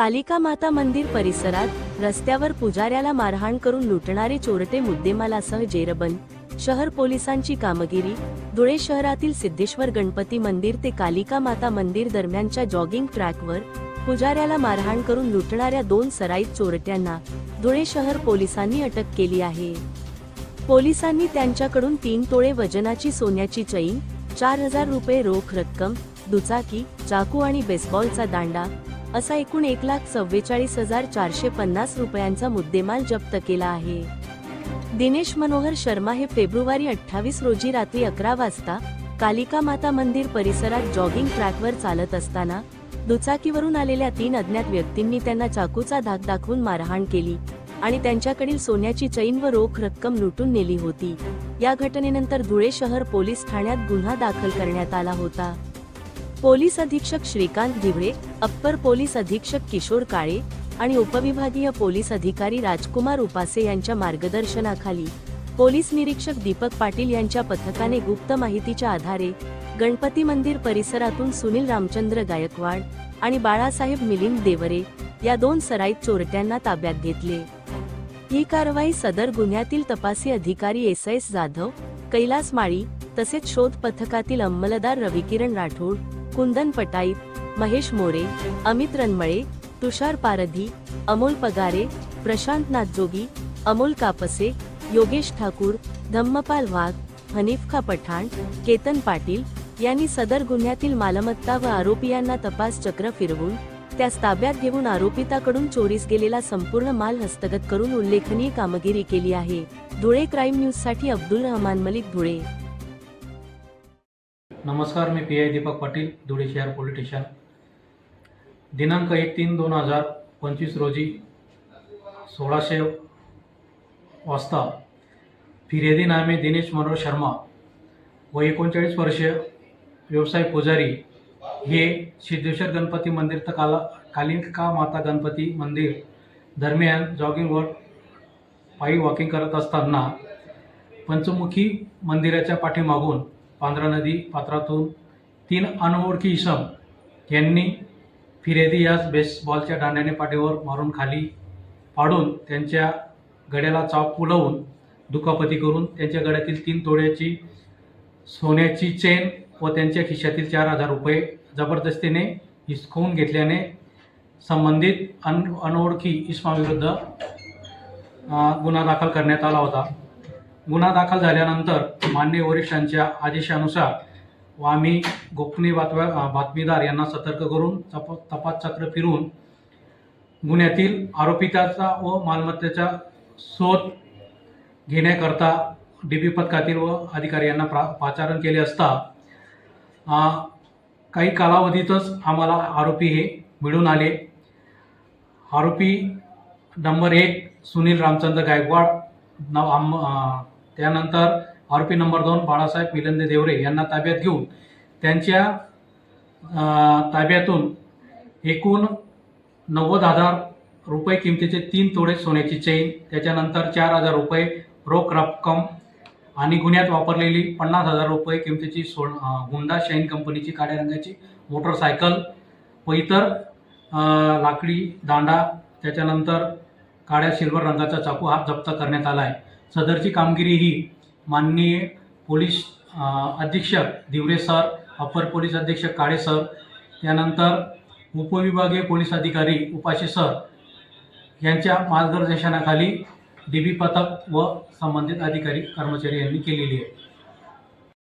कालिका माता मंदिर परिसरात रस्त्यावर पुजाऱ्याला मारहाण करून लुटणारे चोरटे मुद्देमालासह जेरबंद शहर पोलिसांची कामगिरी धुळे शहरातील सिद्धेश्वर गणपती मंदिर ते कालिका माता मंदिर दरम्यानच्या जॉगिंग ट्रॅकवर पुजाऱ्याला मारहाण करून लुटणाऱ्या दोन सराईत चोरट्यांना धुळे शहर पोलिसांनी अटक केली आहे. पोलिसांनी त्यांच्याकडून तीन तोळे वजनाची सोन्याची चैन चार हजार रुपये रोख रक्कम दुचाकी चाकू आणि बेसबॉलचा दांडा असा एकूण एक लाख चव्वेचाळीस हजार चारशे पन्नास रुपयांचा मुद्देमाल जप्त केला आहे. दिनेश मनोहर शर्मा हे फेब्रुवारी अठ्ठावीस रोजी रात्री अकरा वाजता कालिका माता मंदिर परिसरात जॉगिंग ट्रॅकवर चालत असताना दुचाकीवरून आलेल्या तीन अज्ञात व्यक्तींनी त्यांना चाकूचा धाक दाखवून मारहाण केली आणि त्यांच्याकडील सोन्याची चैन व रोख रक्कम लुटून नेली होती. या घटनेनंतर धुळे शहर पोलीस ठाण्यात गुन्हा दाखल करण्यात आला होता. पोलीस अधीक्षक श्रीकांत ढिवळे अप्पर पोलीस अधीक्षक किशोर काळे आणि उपविभागीय पोलीस अधिकारी राजकुमार उपासे यांच्या मार्गदर्शनाखाली पोलीस निरीक्षक दीपक पाटील यांच्या पथकाने गुप्त माहितीच्या आधारे गणपती मंदिर परिसरातून सुनील रामचंद्र गायकवाड आणि बाळासाहेब मिलिंद देवरे या दोन सराईत चोरट्यांना ताब्यात घेतले. ही कारवाई सदर गुन्ह्यातील तपासी अधिकारी एस एस जाधव कैलास माळी तसेच शोध पथकातील अंमलदार रविकिरण राठोड कुंदन पटाईत महेश मोरे अमित रनमळे तुषार पारधी अमोल पगारे प्रशांत नाथजोगी अमोल कापसे योगेश ठाकूर धम्मपाल वाघ हनीफखा पठाण केतन पाटील यांनी सदर गुन्ह्यातील मालमत्ता व आरोपीयांना तपास चक्र फिरवून त्यास ताब्यात घेऊन आरोपिताकडून चोरीस गेलेला संपूर्ण माल हस्तगत करून उल्लेखनीय कामगिरी केली आहे. धुळे क्राईम न्यूजसाठी अब्दुल रहमान मलिक धुळे. नमस्कार मी पी आय दीपक पाटील धुळे शहर पोलीस स्टेशन दिनांक एक तीन दोन हजार पंचवीस रोजी सोळाशे वाजता फिर्यादी नामे दिनेश मनोहर शर्मा व एकोणचाळीस वर्षीय व्यवसाय पुजारी हे सिद्धेश्वर गणपती मंदिर तर काला कालिका माता गणपती मंदिर दरम्यान जॉगिंगवर पायी वॉकिंग करत असताना पंचमुखी मंदिराच्या पाठीमागून पांढरा नदी पात्रातून तीन अनोळखी इसम यांनी फिरेदी यास बेसबॉलच्या दांड्याने पाठीवर मारून खाली पाडून त्यांच्या गड्याला चाप फुलवून दुखापती करून त्यांच्या गड्यातील तीन तोड्याची सोन्याची चेन व त्यांच्या खिशातील चार हजार रुपये जबरदस्तीने हिसकवून घेतल्याने संबंधित अन अनोळखी इसमाविरुद्ध गुन्हा दाखल करण्यात आला होता. गुन्हा दाखल झाल्यानंतर मान्य वरिष्ठांच्या आदेशानुसार व आम्ही गोपनीय बातम्या बातमीदार यांना सतर्क करून तप तपास चक्र फिरून गुन्ह्यातील आरोपिताचा व मालमत्तेचा शोध घेण्याकरता डी पी पथकातील व अधिकारी यांना प्रा पाचारण केले असता काही कालावधीतच आम्हाला आरोपी हे मिळून आले. आरोपी नंबर एक सुनील रामचंद्र गायकवाड नाव आम त्यानंतर त्यानंतर आरोपी नंबर दोन बाळासाहेब मिलंदे देवरे यांना ताब्यात घेऊन त्यांच्या ताब्यातून एकूण नव्वद हजार रुपये किमतीचे तीन तोडे सोन्याची चेन त्याच्यानंतर चार हजार रुपये रोख रक्कम आणि गुन्ह्यात वापरलेली पन्नास हजार रुपये किमतीची सो हुंडा शाईन कंपनीची काळ्या रंगाची मोटरसायकल व इतर लाकडी दांडा त्याच्यानंतर काळ्या सिल्वर रंगाचा चाकू हा जप्त करण्यात आला आहे. सदरची कामगिरी ही माननीय पोलीस अधीक्षक दिवरे सर अपर पोलीस अधीक्षक काळे सर त्यानंतर उपविभागीय पोलीस अधिकारी उपाशी सर यांच्या मार्गदर्शनाखाली डी बी पथक व संबंधित अधिकारी कर्मचारी यांनी केलेली आहे.